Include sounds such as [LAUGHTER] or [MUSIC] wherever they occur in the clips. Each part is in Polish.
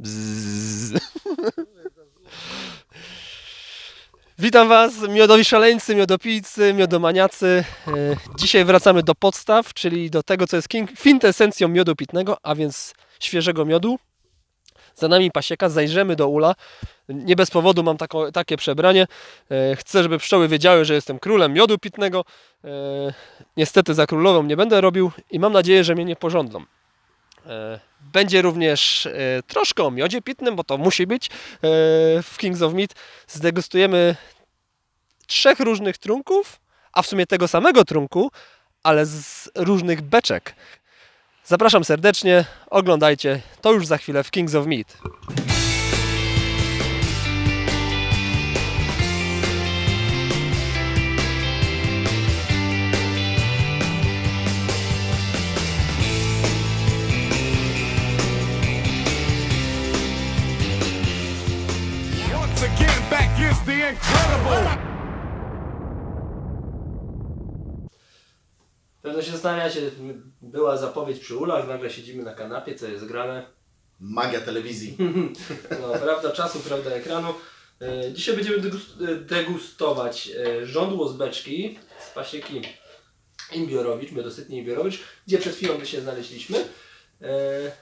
Bzzz. [LAUGHS] Witam Was, miodowi szaleńcy, miodopijcy, miodomaniacy. E, Dzisiaj wracamy do podstaw, czyli do tego, co jest kwintesencją miodu pitnego, a więc świeżego miodu. Za nami pasieka, zajrzymy do ula. Nie bez powodu mam tako, takie przebranie. E, Chcę, żeby pszczoły wiedziały, że jestem królem miodu pitnego. E, Niestety za królową nie będę robił i mam nadzieję, że mnie nie pożądlą. Będzie również e, troszkę o miodzie pitnym, bo to musi być e, w Kings of Meat. Zdegustujemy trzech różnych trunków, a w sumie tego samego trunku, ale z różnych beczek. Zapraszam serdecznie, oglądajcie. To już za chwilę w Kings of Meat. Się zastanawiacie, była zapowiedź przy ulach, nagle siedzimy na kanapie, co jest grane. Magia telewizji. [LAUGHS] No, prawda czasu, prawda ekranu. E, Dzisiaj będziemy e, degustować e, żądło z beczki z pasieki Imbiorowicz, miodosytnie Imbiorowicz, gdzie przed chwilą my się znaleźliśmy. E,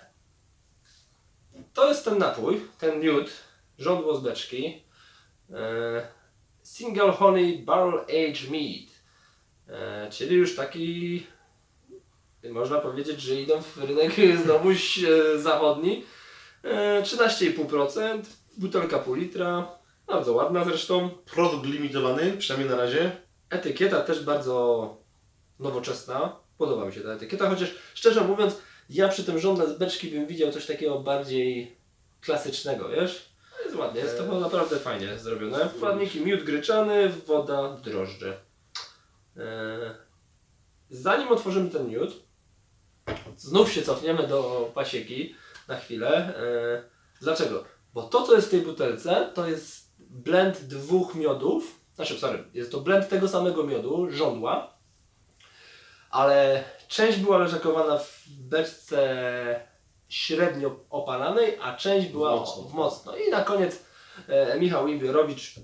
To jest ten napój, ten miód, żądło z beczki. E, Single Honey Barrel Aged Mead. E, Czyli już taki, można powiedzieć, że idą w rynek [LAUGHS] znowuż e, zachodni. E, 13,5%, butelka pół litra, bardzo ładna zresztą. Produkt limitowany, przynajmniej na razie. Etykieta też bardzo nowoczesna. Podoba mi się ta etykieta, chociaż szczerze mówiąc, ja przy tym żądle z beczki bym widział coś takiego bardziej klasycznego, wiesz? To Jest ładnie, jest to naprawdę fajnie zrobione. Składniki miód gryczany, woda, drożdże. E, Zanim otworzymy ten miód, znów się cofniemy do pasieki na chwilę. E, Dlaczego? Bo to, co jest w tej butelce, to jest blend dwóch miodów. Znaczy, sorry, jest to blend tego samego miodu, żądła, ale część była leżakowana w beczce średnio opalanej, a część była mocno. w mocno. I na koniec e, Michał Imbiorowicz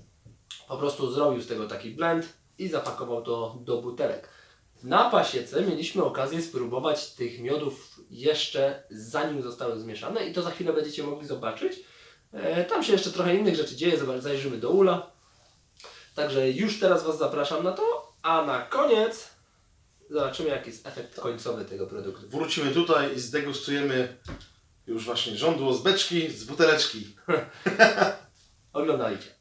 po prostu zrobił z tego taki blend i zapakował to do butelek. Na pasiece mieliśmy okazję spróbować tych miodów jeszcze zanim zostały zmieszane i to za chwilę będziecie mogli zobaczyć. E, tam się jeszcze trochę innych rzeczy dzieje, zajrzymy do ula. Także już teraz Was zapraszam na to, a na koniec zobaczymy jaki jest efekt końcowy tego produktu. Wrócimy tutaj i zdegustujemy już właśnie żądło z beczki, z buteleczki. [LAUGHS] Oglądajcie.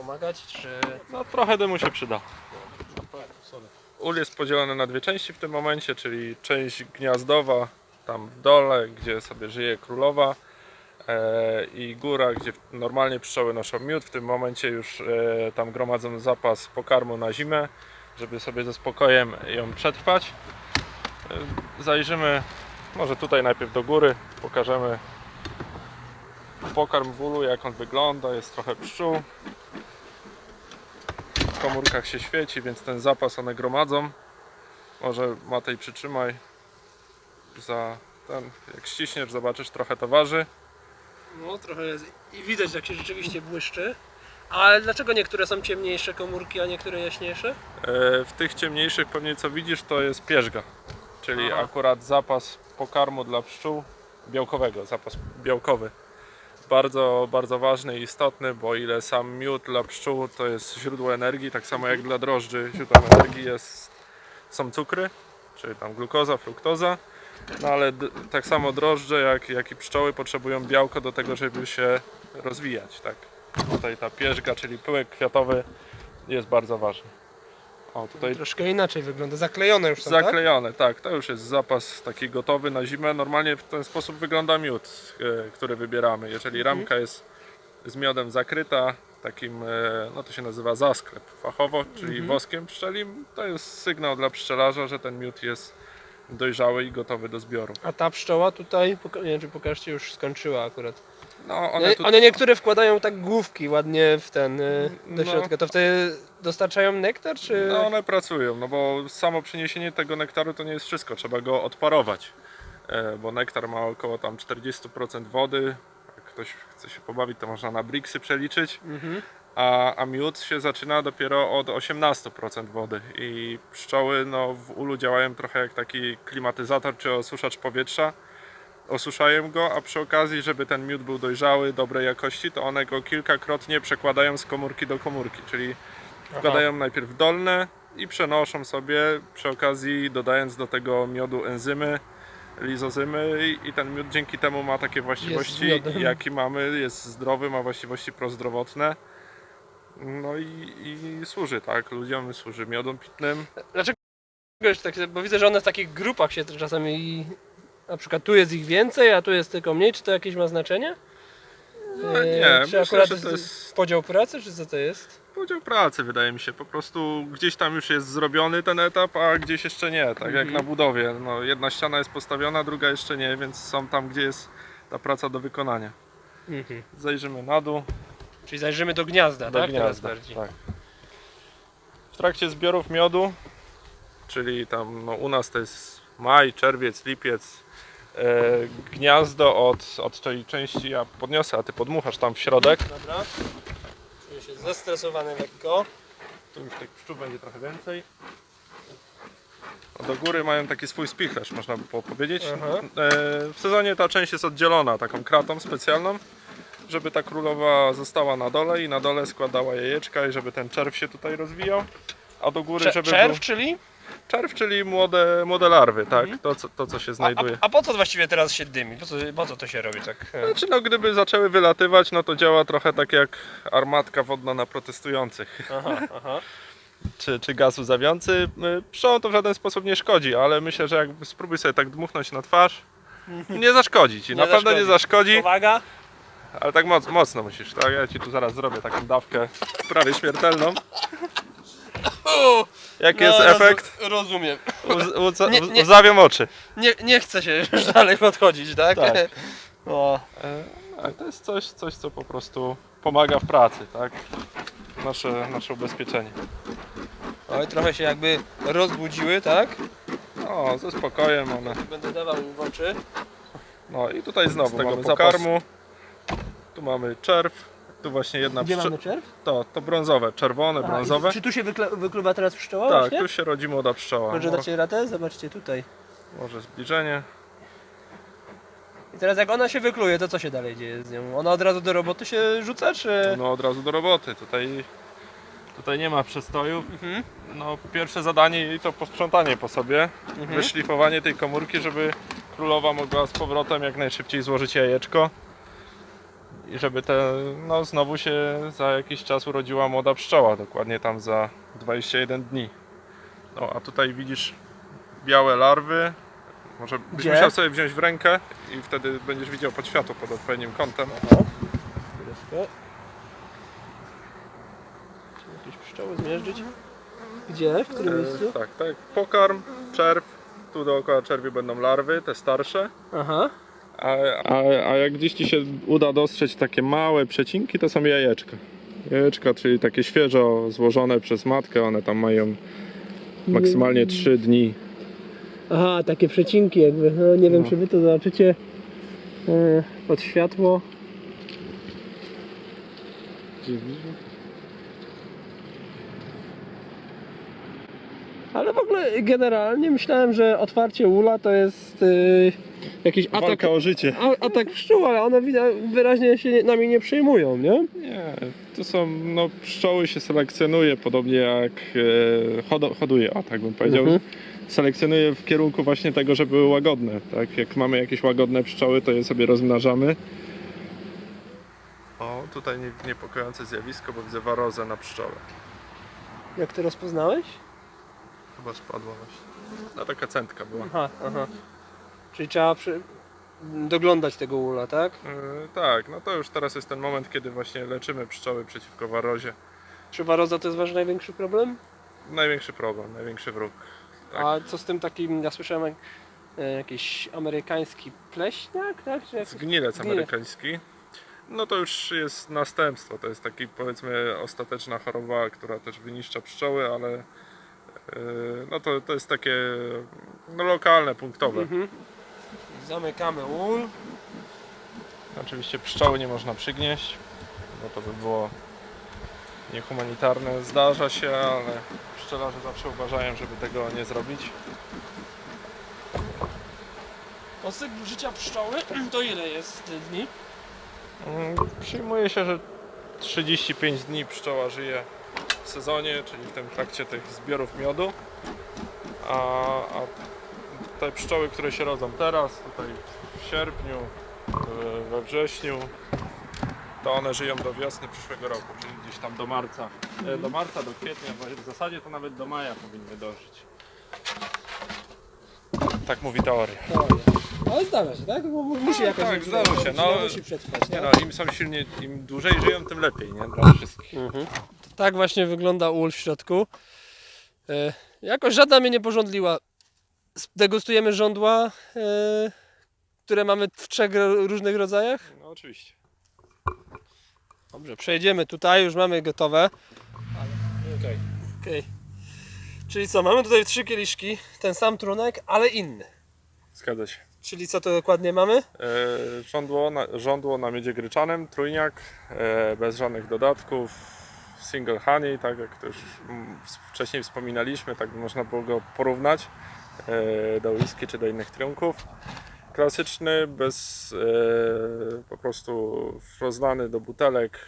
Pomagać, czy... No trochę dymu się przyda. Ul jest podzielony na dwie części w tym momencie, czyli część gniazdowa, tam w dole, gdzie sobie żyje królowa e, i góra, gdzie normalnie pszczoły noszą miód. W tym momencie już e, tam gromadzą zapas pokarmu na zimę, żeby sobie ze spokojem ją przetrwać. E, zajrzymy może tutaj najpierw do góry, pokażemy pokarm w ulu, jak on wygląda, jest trochę pszczół. W komórkach się świeci, więc ten zapas one gromadzą. Może Matej przytrzymaj za ten, jak ściśniesz, zobaczysz, trochę to waży. No, trochę jest. I widać, jak się rzeczywiście błyszczy. Ale dlaczego niektóre są ciemniejsze komórki, a niektóre jaśniejsze? E, W tych ciemniejszych pewnie co widzisz to jest pierzga, czyli Aha. akurat zapas pokarmu dla pszczół białkowego, zapas białkowy. Bardzo, bardzo ważny i istotny, bo ile sam miód dla pszczół to jest źródło energii, tak samo jak dla drożdży źródłem energii jest, są cukry, czyli tam glukoza, fruktoza. No ale tak samo drożdże jak, jak i pszczoły potrzebują białko do tego, żeby się rozwijać. Tak. Tutaj ta pierzga, czyli pyłek kwiatowy jest bardzo ważny. O, tutaj Troszkę inaczej wygląda, zaklejone już są, tak? zaklejone, tak? To już jest zapas taki gotowy na zimę. Normalnie w ten sposób wygląda miód, e, który wybieramy. Jeżeli ramka jest z miodem zakryta, takim, e, no to się nazywa zasklep fachowo, czyli woskiem pszczelim, to jest sygnał dla pszczelarza, że ten miód jest dojrzały i gotowy do zbioru. A ta pszczoła tutaj, poka- nie wiem czy pokażcie, już skończyła akurat. No, One, tu... one niektóre wkładają tak główki ładnie w ten, y, do No. środka. To wtedy dostarczają nektar, czy... No one pracują, no bo samo przeniesienie tego nektaru to nie jest wszystko, trzeba go odparować. E, Bo nektar ma około tam 40% wody. Jak ktoś chce się pobawić, to można na briksy przeliczyć. A, a miód się zaczyna dopiero od 18% wody. I pszczoły no, w ulu działają trochę jak taki klimatyzator czy osuszacz powietrza. Osuszają go, a przy okazji, żeby ten miód był dojrzały, dobrej jakości, to one go kilkakrotnie przekładają z komórki do komórki, czyli wkładają najpierw dolne i przenoszą sobie, przy okazji dodając do tego miodu enzymy, lizozymy i- ten miód dzięki temu ma takie właściwości, jakie mamy, jest zdrowy, ma właściwości prozdrowotne. No i, i służy, tak, ludziom służy miodom pitnym. Dlaczego tak, bo widzę, że one w takich grupach się czasami... Na przykład tu jest ich więcej, a tu jest tylko mniej. Czy to jakieś ma znaczenie? No, Eee, nie, czy myślę, akurat że to jest podział pracy, czy co to jest? podział pracy, wydaje mi się. Po prostu gdzieś tam już jest zrobiony ten etap, a gdzieś jeszcze nie. Tak jak na budowie. No, jedna ściana jest postawiona, druga jeszcze nie, więc są tam, gdzie jest ta praca do wykonania. Mhm. Zajrzymy na dół. Czyli zajrzymy do gniazda, do tak? Teraz gniazda. bardziej. Tak. W trakcie zbiorów miodu, czyli tam no, u nas to jest maj, czerwiec, lipiec, e, gniazdo od, od tej części ja podniosę, a ty podmuchasz tam w środek. Dobra. Czuję się zestresowany lekko. Tu już tych pszczół będzie trochę więcej. A do góry mają taki swój spichlerz, można by po- powiedzieć. E, w sezonie ta część jest oddzielona taką kratą specjalną, żeby ta królowa została na dole i na dole składała jajeczka i żeby ten czerw się tutaj rozwijał. A do góry, Cze- żeby czerw, był... czyli? Czerw, czyli młode, młode larwy, tak? To, co, to, co się A, a, znajduje. a po co właściwie teraz się dymi? Po co, po co to się robi tak? e? Znaczy, no, gdyby zaczęły wylatywać, no to działa trochę tak jak armatka wodna na protestujących. Aha, aha. [LAUGHS] czy, czy gaz łzawiący. Y, Pszczołom to w żaden sposób nie szkodzi, ale myślę, że jak spróbuj sobie tak dmuchnąć na twarz, [LAUGHS] nie zaszkodzi ci, Mhm. Nie na pewno nie zaszkodzi, Uwaga! ale tak moc, mocno musisz, tak? Ja ci tu zaraz zrobię taką dawkę prawie śmiertelną. Jaki jest No, efekt? rozu- rozumiem. Nie, nie. łzawią oczy. Nie, nie chcę się już [LAUGHS] dalej podchodzić, tak? Tak. O, E, tak, to jest coś, coś, co po prostu pomaga w pracy, tak? Nasze, nasze ubezpieczenie. oj, trochę się jakby rozbudziły, tak? No, ze spokojem one. Będę dawał im w oczy. No i tutaj znowu tego mamy zapas- pokarmu. Tu mamy czerw. Tu właśnie jedna Gdzie pszczo- mamy czerw? To, to brązowe, czerwone, Aha, brązowe. Czy tu się wykle- wykluwa teraz pszczoła Tak, właśnie? tu się rodzi młoda pszczoła. Może Mo- dacie radę? Zobaczcie tutaj. Może zbliżenie. I teraz jak ona się wykluje, to co się dalej dzieje z nią? Ona od razu do roboty się rzuca, czy... No od razu do roboty. Tutaj, tutaj nie ma przestojów. Mhm. No pierwsze zadanie jej to posprzątanie po sobie. Mhm. Wyszlifowanie tej komórki, żeby królowa mogła z powrotem jak najszybciej złożyć jajeczko. I żeby te, no znowu się za jakiś czas urodziła młoda pszczoła, dokładnie tam za 21 dni. No a tutaj widzisz białe larwy. Może byś Gdzie? musiał sobie wziąć w rękę i wtedy będziesz widział pod światło pod odpowiednim kątem. Chwileczkę. Czy jakieś pszczoły zmierzyć? Gdzie? W którym miejscu? E, tak, tak. Pokarm, czerw. Tu dookoła czerwi będą larwy, te starsze. Aha. A, a, a jak gdzieś Ci się uda dostrzec takie małe przecinki, to są jajeczka. Jajeczka, czyli takie świeżo złożone przez matkę, one tam mają maksymalnie 3 dni. Aha, takie przecinki jakby. No, nie wiem, No. czy wy to zobaczycie e, pod światło. W ogóle generalnie myślałem, że otwarcie ula to jest y, jakiś atak, Walka o życie. a, atak pszczół, ale one widać, wyraźnie się nie- nami nie przejmują, nie? Nie, to są, no pszczoły się selekcjonuje podobnie jak e, hodo, hoduje, a tak bym powiedział. Mhm. Selekcjonuje w kierunku właśnie tego, żeby były łagodne. Tak? Jak mamy jakieś łagodne pszczoły, to je sobie rozmnażamy. O, tutaj nie- niepokojące zjawisko, bo widzę warozę na pszczołę. Jak ty rozpoznałeś? Chyba spadła właśnie. No taka centka była. Aha, aha. Czyli trzeba przy... doglądać tego ula, tak? Yy, tak, no to już teraz jest ten moment, kiedy właśnie leczymy pszczoły przeciwko warozie. Czy waroza to jest wasz największy problem? Największy problem, największy wróg. Tak. A co z tym takim, ja słyszałem jak, e, jakiś amerykański pleśniak, tak? Czy jak... Zgnilec amerykański. No to już jest następstwo, to jest taki powiedzmy ostateczna choroba, która też wyniszcza pszczoły, ale no to, to jest takie no, lokalne, punktowe. Mhm. Zamykamy ul. Oczywiście pszczoły nie można przygnieść, bo to by było niehumanitarne. Zdarza się, ale pszczelarze zawsze uważają, żeby tego nie zrobić. O cykl życia pszczoły [CLEARS THROAT] to ile jest dni? Mm, Przyjmuje się, że 35 dni pszczoła żyje w sezonie, czyli w tym trakcie tych zbiorów miodu. A, a te pszczoły, które się rodzą teraz, tutaj w sierpniu, we wrześniu, to one żyją do wiosny przyszłego roku, czyli gdzieś tam do marca. E, Do marca, do kwietnia, w zasadzie to nawet do maja powinny dożyć. Tak mówi teoria. Ale zdarza się, tak? Bo musi jakoś... tak, zdarza się, no. Musi przetrwać, Nie tak? no, im są silnie, im dłużej żyją, tym lepiej, nie? Dla wszystkich. Mhm. Tak właśnie wygląda ul w środku. E, jakoś żadna mnie nie porządliła. Degustujemy żądła, e, które mamy w trzech ro- różnych rodzajach. No oczywiście. Dobrze, przejdziemy tutaj, już mamy gotowe. Okej. Okej. Czyli co, mamy tutaj trzy kieliszki, ten sam trunek, ale inny. Zgadza się. Czyli co to dokładnie mamy? E, żądło, na, żądło na miedzie gryczanym, trójniak, e, bez żadnych dodatków, single honey, tak jak to już wcześniej wspominaliśmy, tak by można było go porównać e, do whisky czy do innych trunków. Klasyczny, bez e, po prostu rozlany do butelek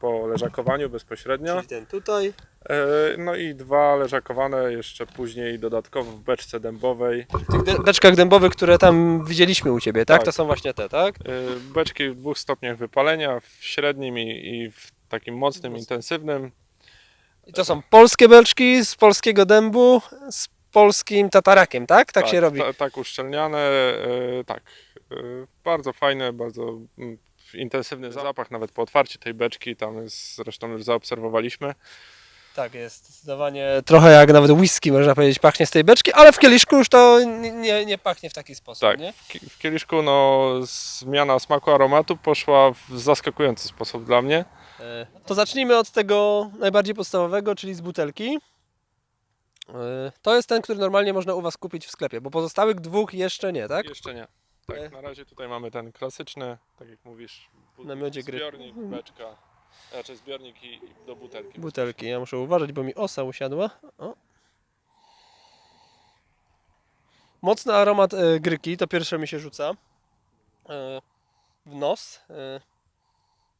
po leżakowaniu bezpośrednio. Czyli ten tutaj. E, no i dwa leżakowane jeszcze później dodatkowo w beczce dębowej. W tych de- beczkach dębowych, które tam widzieliśmy u Ciebie, tak? Tak. To są właśnie te, tak? Y, Beczki w dwóch stopniach wypalenia, w średnim i, i w takim mocnym, intensywnym. I to są polskie beczki z polskiego dębu z polskim tatarakiem, tak? Tak, się robi. Ta, tak uszczelniane, y, tak. Bardzo fajne, bardzo mm, intensywny zapach, nawet po otwarciu tej beczki, tam jest, zresztą już zaobserwowaliśmy. Tak, jest zdecydowanie trochę jak nawet whisky, można powiedzieć, pachnie z tej beczki, ale w kieliszku już to nie, nie, nie pachnie w taki sposób, Tak, nie? w ki- w kieliszku no, zmiana smaku aromatu poszła w zaskakujący sposób dla mnie. E, To zacznijmy od tego najbardziej podstawowego, czyli z butelki. E, To jest ten, który normalnie można u Was kupić w sklepie, bo pozostałych dwóch jeszcze nie, tak? Jeszcze nie. E. Tak, na razie tutaj mamy ten klasyczny, tak jak mówisz, bu- Na miodzie gry. zbiornik, beczka, znaczy zbiornik i, i do butelki. Butelki, ja muszę uważać, bo mi osa usiadła. O. Mocny aromat e, gryki, to pierwsze mi się rzuca e, w nos. E,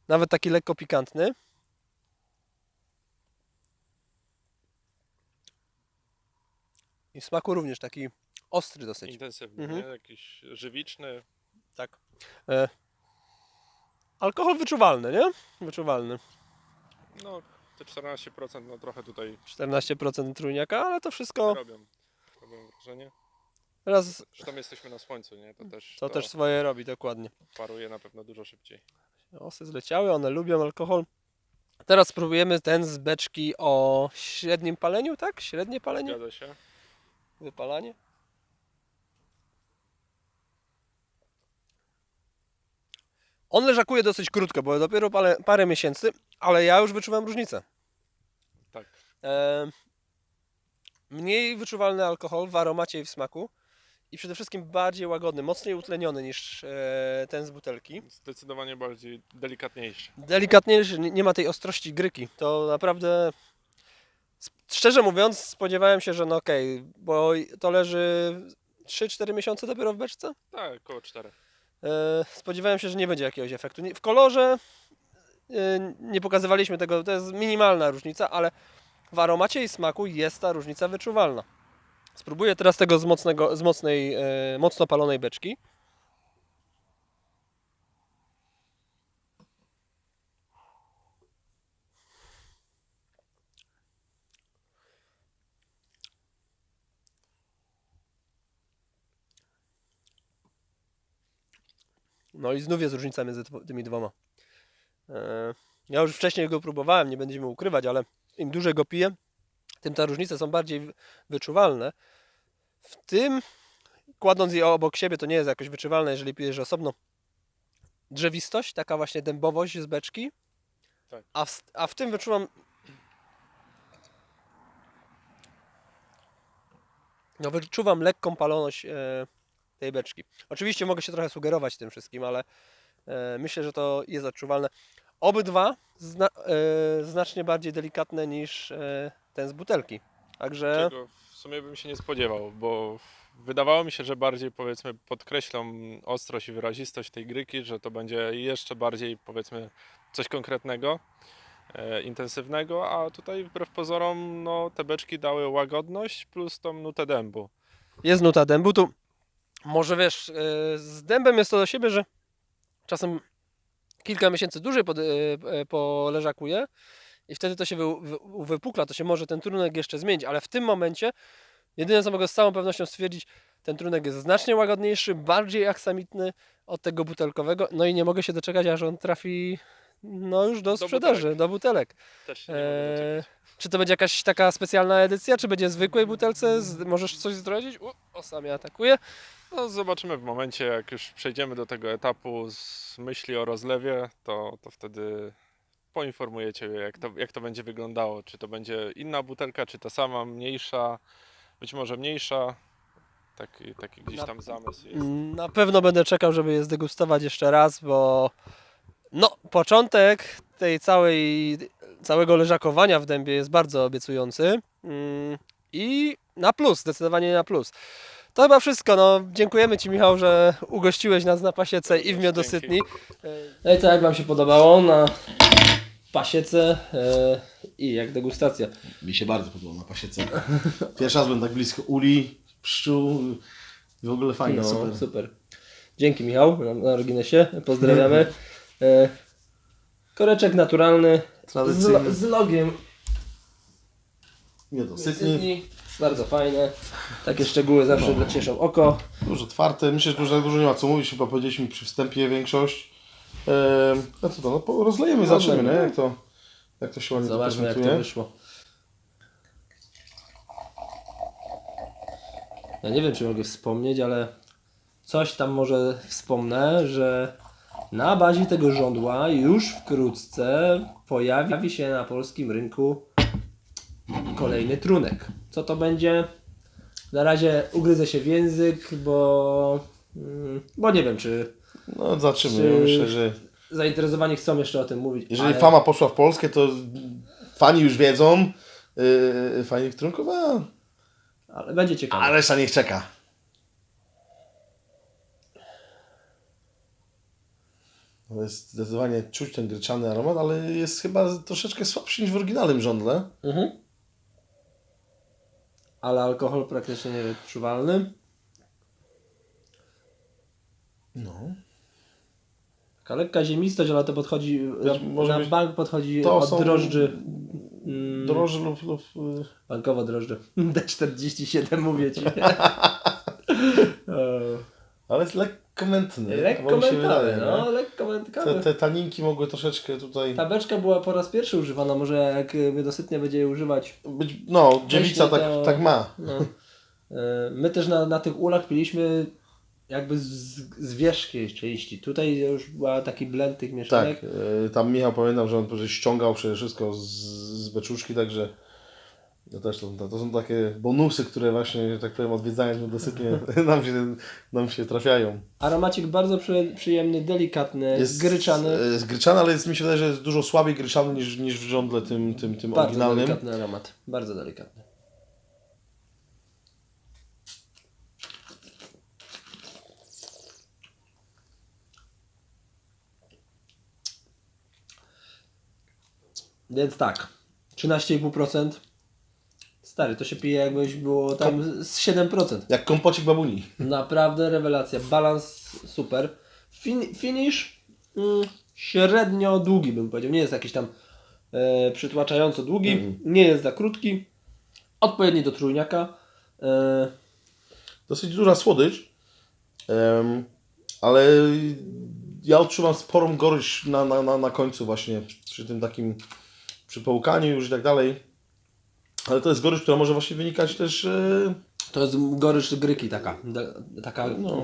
nawet taki lekko pikantny. I w smaku również taki ostry dosyć. Intensywny, Mhm. nie? jakiś żywiczny. Tak. E, alkohol wyczuwalny, nie? Wyczuwalny. No, te 14% no trochę tutaj 14% trójniaka, ale to wszystko robią, robią wrażenie. raz Zresztą jesteśmy na słońcu, nie? To też, to też swoje robi, dokładnie. paruje na pewno dużo szybciej. Osy zleciały, one lubią alkohol. Teraz spróbujemy ten z beczki o średnim paleniu, tak? Średnie palenie? Zgadza się. Wypalanie? On leżakuje dosyć krótko, bo dopiero parę, parę miesięcy, ale ja już wyczuwam różnicę. Tak. E, mniej wyczuwalny alkohol w aromacie i w smaku i przede wszystkim bardziej łagodny, mocniej utleniony niż e, ten z butelki. Zdecydowanie bardziej delikatniejszy. Delikatniejszy, nie nie ma tej ostrości gryki. To naprawdę, szczerze mówiąc, spodziewałem się, że no okej, bo to leży 3-4 miesiące dopiero w beczce. Tak, około 4. E, Spodziewałem się, że nie będzie jakiegoś efektu. W kolorze e, nie pokazywaliśmy tego, to jest minimalna różnica, ale w aromacie i smaku jest ta różnica wyczuwalna. Spróbuję teraz tego z, mocnego, z mocnej, e, mocno palonej beczki. No i znów jest różnica między tymi dwoma. E, Ja już wcześniej go próbowałem, nie będziemy ukrywać, ale im dłużej go piję, tym te różnice są bardziej wyczuwalne. W tym, kładąc je obok siebie, to nie jest jakoś wyczuwalne, jeżeli pijesz osobno. Drzewistość, taka właśnie dębowość z beczki. Tak. A, w, a w tym wyczuwam. No, wyczuwam lekką paloność e, tej beczki. Oczywiście mogę się trochę sugerować tym wszystkim, ale e, myślę, że to jest odczuwalne. Obydwa zna, e, znacznie bardziej delikatne niż e, ten z butelki. Także Czego w sumie bym się nie spodziewał, bo wydawało mi się, że bardziej powiedzmy podkreślą ostrość i wyrazistość tej gryki, że to będzie jeszcze bardziej powiedzmy coś konkretnego, e, intensywnego, a tutaj wbrew pozorom no, te beczki dały łagodność plus tą nutę dębu. jest nuta dębu. Tu może wiesz, e, z dębem jest to do siebie, że czasem kilka miesięcy dłużej pod, e, e, poleżakuje i wtedy to się wy, wy, wypukla, to się może ten trunek jeszcze zmienić, ale w tym momencie jedyne co mogę z całą pewnością stwierdzić, ten trunek jest znacznie łagodniejszy, bardziej aksamitny od tego butelkowego, no i nie mogę się doczekać, aż on trafi no już do, Do sprzedaży, butelek. do butelek. Eee, czy to będzie jakaś taka specjalna edycja, czy będzie zwykłej butelce? Z, możesz coś zdradzić? U, osa mnie atakuje. No, zobaczymy w momencie, jak już przejdziemy do tego etapu z myśli o rozlewie, to, to wtedy poinformuję Cię, jak to, jak to będzie wyglądało. Czy to będzie inna butelka, czy ta sama, mniejsza, być może mniejsza. Taki, taki gdzieś tam zamysł jest. Na pewno będę czekał, żeby je zdegustować jeszcze raz, bo no, początek tej całej, całego leżakowania w dębie jest bardzo obiecujący Mm, i na plus, zdecydowanie na plus. To chyba wszystko. No, dziękujemy Ci, Michał, że ugościłeś nas na pasiece i w Miodosytni. No i co, jak Wam się podobało na pasiece e, i jak degustacja? Mi się bardzo podoba na pasiece. Pierwszy raz byłem tak blisko uli, pszczół i w ogóle fajnie, No, super. super. Dzięki Michał na, na marginesie. Pozdrawiamy. E, koreczek naturalny z, lo- z logiem Miodosytni. Bardzo fajne. Takie szczegóły zawsze No. cieszą oko. dużo otwarte. Myślę, że dużo, dużo nie ma co mówić, chyba powiedzieliśmy przy wstępie większość. No co to, no rozlejemy zobaczymy, nie? Rozlejemy. Jak to, jak to się ładnie Zobaczmy jak to wyszło. Ja nie wiem czy mogę wspomnieć, ale coś tam może wspomnę, że na bazie tego żądła już wkrótce pojawi się na polskim rynku kolejny trunek. Co to będzie? Na razie ugryzę się w język, bo, mm, bo nie wiem, czy No zobaczymy. Czy- myślę, że zainteresowani chcą jeszcze o tym mówić. jeżeli ale- fama poszła w Polskę, to fani już wiedzą. Yy, fani trunkowa, ale będzie ciekawe. a reszta niech czeka. To jest zdecydowanie czuć ten gryczany aromat, ale jest chyba troszeczkę słabszy niż w oryginalnym żądle. Mhm. Ale alkohol praktycznie niewyczuwalny. No. Taka lekka ziemistość, ale to podchodzi, na, może na być- bank podchodzi to od drożdży. Mm, Droży lub, lub yy, bankowo drożdże. [LAUGHS] D47 mówię Ci. O, [LAUGHS] ale jest lekko mętny. lekko mętawy, wydaje, no, nie? lekko mętkawy. Te, te taninki mogły troszeczkę tutaj Ta beczka była po raz pierwszy używana, może jak y, niedosytnie będzie jej używać. być. No, dziewica tak, to- tak ma. No. E, My też na, na tych ulach piliśmy jakby z, z wierzchniej części. Tutaj już była taki blend tych mieszanek. Tak, yy, tam Michał pamiętam, że on ściągał przede wszystko z, z beczuszki, także to też to, to są takie bonusy, które właśnie, tak powiem, odwiedzając dosytnie [LAUGHS] nam się, nam się trafiają. Aromacik bardzo przy, przyjemny, delikatny, Jest gryczany. Jest gryczany, ale jest, mi się wydaje, że jest dużo słabiej gryczany niż, niż w żądle tym, tym, tym Bardzo oryginalnym. delikatny aromat. Bardzo delikatny. Więc tak, 13,5%. Stary, to się pije jakbyś było tam z 7%. Jak kompocik babuni. Naprawdę rewelacja. Balans super. Fin finish mm, średnio długi bym powiedział. Nie jest jakiś tam e, przytłaczająco długi. Nie jest za krótki. Odpowiedni do trójniaka. E, Dosyć duża słodycz. Em, ale ja odczuwam sporą gorycz na, na, na, na końcu właśnie, przy tym takim, przy połkaniu już i tak dalej. Ale to jest gorycz, która może właśnie wynikać też... e, To jest gorycz gryki taka. Taka No.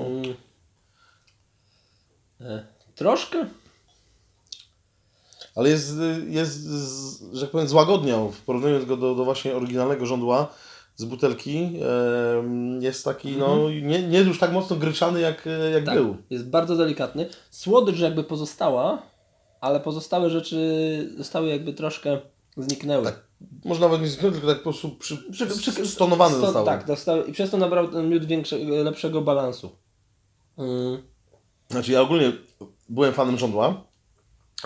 e, troszkę? Ale jest, jest z- że tak powiem, złagodniał, porównując go do, do właśnie oryginalnego żądła z butelki. Jest taki, no, nie, nie już tak mocno gryczany, jak, e, jak Tak, był. jest bardzo delikatny. Słodycz jakby pozostała, ale pozostałe rzeczy zostały jakby troszkę zniknęły. Tak, Może nawet nie zniknął, tylko tak po prostu przy, Przy- przy- stonowany sto- został. Tak, dostały, i przez to nabrał ten miód większego, lepszego balansu. Mm. Znaczy ja ogólnie byłem fanem żądła,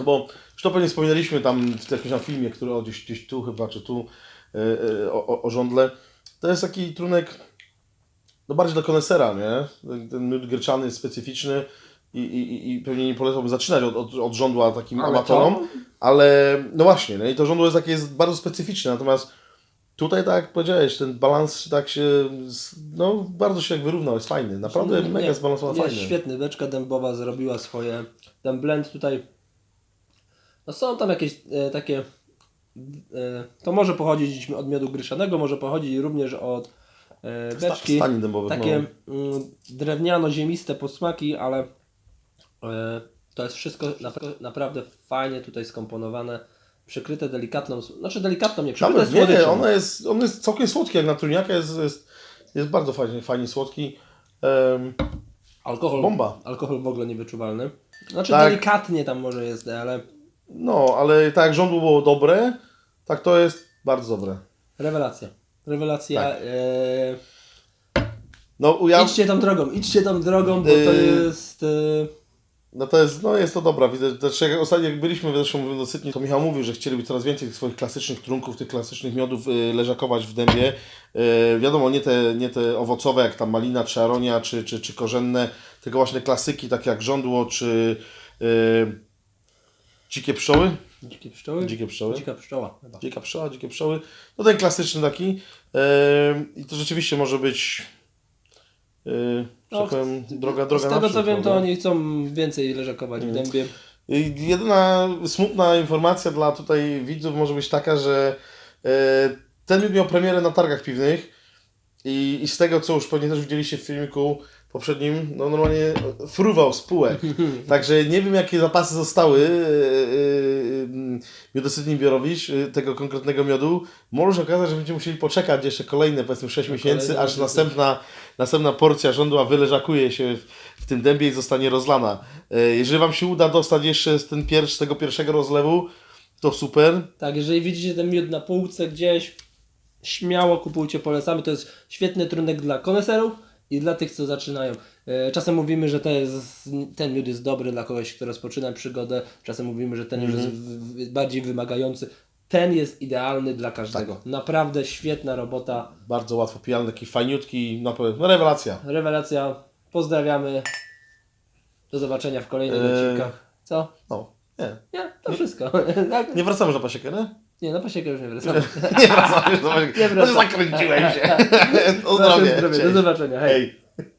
bo już to pewnie wspominaliśmy tam w jakimś tam filmie, który o, gdzieś, gdzieś tu chyba, czy tu e, o, o, o żądle. To jest taki trunek no bardziej dla konesera, nie? Ten, ten miód gryczany jest specyficzny i, i, i pewnie nie polecałbym zaczynać od, od, od żądła takim Ale amatorom, to- ale no właśnie, no i to żądło jest takie jest bardzo specyficzne, natomiast tutaj tak jak powiedziałeś, ten balans tak się, no bardzo się jak wyrównał, jest fajny, naprawdę Nie, mega zbalansowany, Jest fajny. świetny, beczka dębowa zrobiła swoje. Ten blend tutaj. No są tam jakieś e, takie. E, to może pochodzić od miodu gryszanego, może pochodzić również od e, beczki. Stani dębowych, takie no. mm, drewniano-ziemiste posmaki, ale e, to jest wszystko napra- naprawdę fajnie tutaj skomponowane. Przykryte delikatną, znaczy delikatną, nie przykryte Nawet nie, ona jest, on jest całkiem słodki, jak na trójniaka jest, jest, jest bardzo fajnie, fajnie słodki. Em, Alkohol, Bomba. alkohol w ogóle niewyczuwalny. Znaczy Tak. delikatnie tam może jest, ale no, ale tak jak żądło było dobre, tak to jest bardzo dobre. Rewelacja. Rewelacja. Tak. E, No, ja, Idźcie tą drogą, idźcie tą drogą, bo to Yy. jest. E, no to jest, no jest to dobra. Widzę, znaczy jak ostatnio jak byliśmy zresztą do Sydney, to Michał mówił, że chcieliby coraz więcej tych swoich klasycznych trunków, tych klasycznych miodów y, leżakować w dębie. Y, wiadomo, nie te, nie te owocowe, jak tam malina, czy aronia, czy, czy, czy korzenne, tylko właśnie klasyki, takie jak żądło, czy y, dzikie pszczoły. dzikie pszczoły? Dzikie pszczoły. Dzika pszczoła chyba. Dzika pszczoła, dzikie pszczoły. No ten klasyczny taki. Yy, I to rzeczywiście może być że No, powiem, droga, droga Z tego co naprzód, wiem, to oni chcą więcej leżakować w dębie. I Jedyna smutna informacja dla tutaj widzów może być taka, że yy, ten miód miał premierę na targach piwnych i, i z tego co już pewnie też widzieliście w filmiku poprzednim, no normalnie fruwał z półek. [LAUGHS] Także nie wiem jakie zapasy zostały yy, miodosytni Biorowicz, tego konkretnego miodu. Może okazać, że będziemy musieli poczekać jeszcze kolejne powiedzmy 6 miesięcy, aż następna, następna porcja żądła wyleżakuje się w, tym dębie i zostanie rozlana. Yy, jeżeli Wam się uda dostać jeszcze z, ten pierwszy, z tego pierwszego rozlewu, to super. Tak, jeżeli widzicie ten miód na półce gdzieś, śmiało kupujcie, polecamy. To jest świetny trunek dla koneserów i dla tych, co zaczynają. E, Czasem mówimy, że jest, ten miód jest dobry dla kogoś, kto rozpoczyna przygodę. Czasem mówimy, że ten już jest w, w, bardziej wymagający. Ten jest idealny dla każdego. Naprawdę świetna robota. Bardzo łatwo pijany, taki fajniutki, no, no rewelacja. Rewelacja. Pozdrawiamy. Do zobaczenia w kolejnych Eee. odcinkach. Co? No, nie. Nie, to wszystko. [LAUGHS] tak? Nie wracamy już na pasiekę, nie? Nie, na pasiekę już nie wracamy. [LAUGHS] Nie wracamy już na pasiekę. [LAUGHS] Nie No, wracamy. zakręciłem się. Wasze Pozdrowie. zdrowie. Do zobaczenia. Hej. Hej.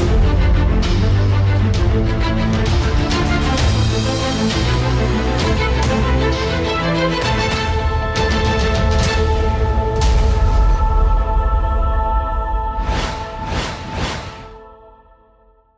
Thank